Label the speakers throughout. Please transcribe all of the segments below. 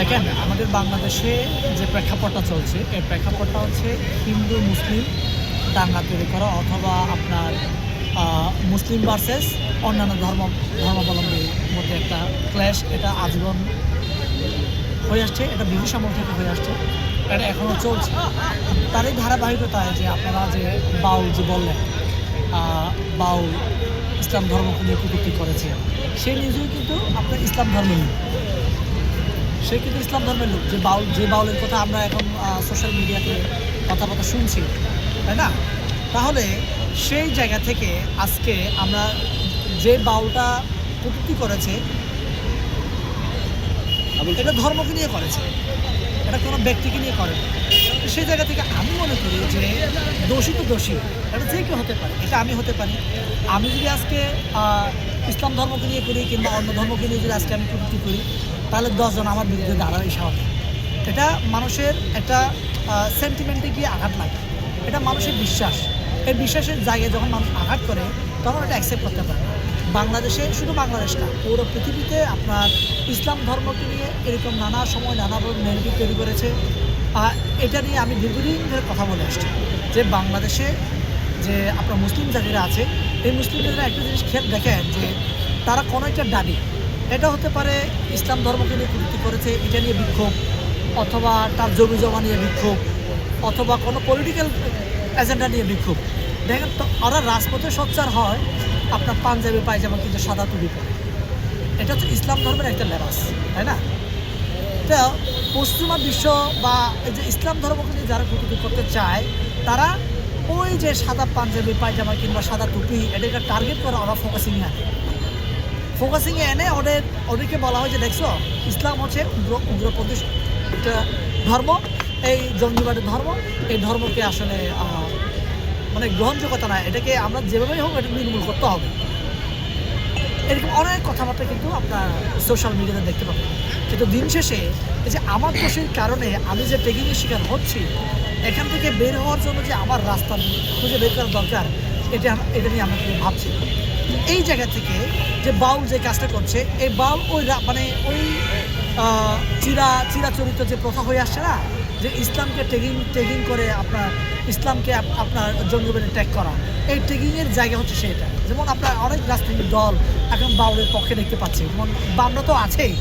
Speaker 1: দেখেন, আমাদের বাংলাদেশে যে প্রেক্ষাপটটা চলছে, এই প্রেক্ষাপটটা হচ্ছে হিন্দু, মুসলিম দাঙ্গা তৈরি করা অথবা আপনার মুসলিম ভার্সেস অন্যান্য ধর্ম, ধর্মাবলম্বীর মধ্যে একটা ক্ল্যাশ এটা আজীবন হয়ে আসছে, এটা ব্রিটিশ আমল থেকে হয়ে আসছে, এটা এখনও চলছে। তারই ধারাবাহিকতায় যে আপনারা যে বাউল যে বললেন বাউল ইসলাম ধর্মকে নিয়ে কুকুরটি করেছে সে নিজেও কিন্তু আপনার ইসলাম ধর্মের লোক সে কিন্তু ইসলাম ধর্মের লোক। যে বাউল যে বাউলের কথা আমরা এখন সোশ্যাল মিডিয়াতে কথাবার্তা শুনছি তাই না? তাহলে সেই জায়গা থেকে আজকে আমরা যে বাউলটা কটূক্তি করেছে এটা ধর্মকে নিয়ে করেছে এটা কোনো ব্যক্তিকে নিয়ে করে সেই জায়গা থেকে আমি মনে করি যে দোষী তো দোষী এটা যে কেউ হতে পারে এটা আমি হতে পারি। আমি যদি আজকে ইসলাম ধর্মকে নিয়ে করি কিংবা অন্য ধর্মকে নিয়ে যদি আজকে আমি কটূক্তি করি, তাহলে দশজন আমার বিরুদ্ধে দাঁড়াবে স্বাভাবিক এটা মানুষের একটা সেন্টিমেন্টে গিয়ে আঘাত লাগে। এটা মানুষের বিশ্বাস। এই বিশ্বাসের জায়গায় যখন মানুষ আঘাত করে, তখন এটা অ্যাকসেপ্ট করতে পারে বাংলাদেশে শুধু বাংলাদেশ না, পুরো পৃথিবীতে আপনার ইসলাম ধর্মকে নিয়ে এরকম নানা সময় নানাভাবে নেগেটিভ তৈরি করেছে। আর এটা নিয়ে আমি দীর্ঘদিন ধরে কথা বলে আসছি যে বাংলাদেশে যে আপনার মুসলিম জাতিরা আছে এই মুসলিম জাতিরা একটা জিনিস খেয়াল দেখেন যে তারা কোনো একটা দাবি, এটা হতে পারে ইসলাম ধর্মকে নিয়ে কৃতি করেছে, এটা নিয়ে বিক্ষোভ, অথবা তার জমি জমা নিয়ে বিক্ষোভ, অথবা কোনো পলিটিক্যাল এজেন্ডা নিয়ে বিক্ষোভ। দেখেন তো ওরা রাজপথে সোচ্চার হয় আপনার পাঞ্জাবি, পায়জামা কিন্তু সাদা তুলি পরে। এটা হচ্ছে ইসলাম ধর্মের একটা লেবাস, তাই না? তো পশ্চিমা বিশ্ব বা এই যে ইসলাম ধর্মকে নিয়ে যারা কটূক্তি করতে চায়, তারা ওই যে সাদা পাঞ্জাবি, পায়জামা কিংবা সাদা টুপি, এটাকে টার্গেট করে ওরা ফোকাসিংয়ে আনে। ফোকাসিংয়ে এনে ওদের, ওদেরকে বলা হয় যে, দেখছ, ইসলাম হচ্ছে উগ্র, উগ্রপন্থী একটা ধর্ম। এই জঙ্গিবাদের ধর্ম, এই ধর্মকে আসলে মানে গ্রহণযোগ্যতা না এটাকে আমরা যেভাবেই হোক এটা নির্মূল করতে হবে। এরকম অনেক কথাবার্তা কিন্তু আপনার সোশ্যাল মিডিয়াতে দেখতে পাবেন। কিন্তু দিন শেষে যে আমার দোষের কারণে আমি যে ট্রেকিংয়ের শিকার হচ্ছি, এখান থেকে বের হওয়ার জন্য যে আমার রাস্তা খুঁজে বের করা দরকার, এটা এটা নিয়ে কিন্তু ভাবছি এই জায়গা থেকে যে বাউল যে কাজটা করছে, এই বাউল ওই মানে ওই চিরা চিরাচরিত যে প্রথা হয়ে আসছে না, যে ইসলামকে ট্রেকিং ট্রেকিং করে আপনার, ইসলামকে আপ- আপনার জঙ্গিবাদে ট্যাগ করা, এই ট্রেকিংয়ের জায়গা হচ্ছে সেটা। যেমন আপনার অনেক রাজনৈতিক দল এখন বাউলের পক্ষে দেখতে পাচ্ছি, যেমন বামরা তো আছেই।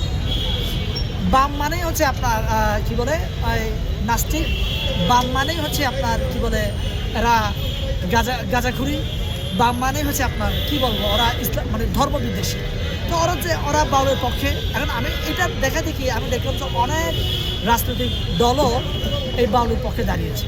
Speaker 1: বাম মানেই হচ্ছে আপনার কি বলে নাস্তিক। বাম মানেই হচ্ছে আপনার, কি বলে, এরা গাজা, গাজাখুরি। বাম মানেই হচ্ছে আপনার, কি বলব, ওরা ইসলাম মানে ধর্ম বিদ্বেষী। তো ওরা যে, ওরা বাউলের পক্ষে, এখন আমি এটা দেখা দেখি, আমি দেখলাম যে অনেক রাজনৈতিক দলও এই বাউলের পক্ষে দাঁড়িয়েছে।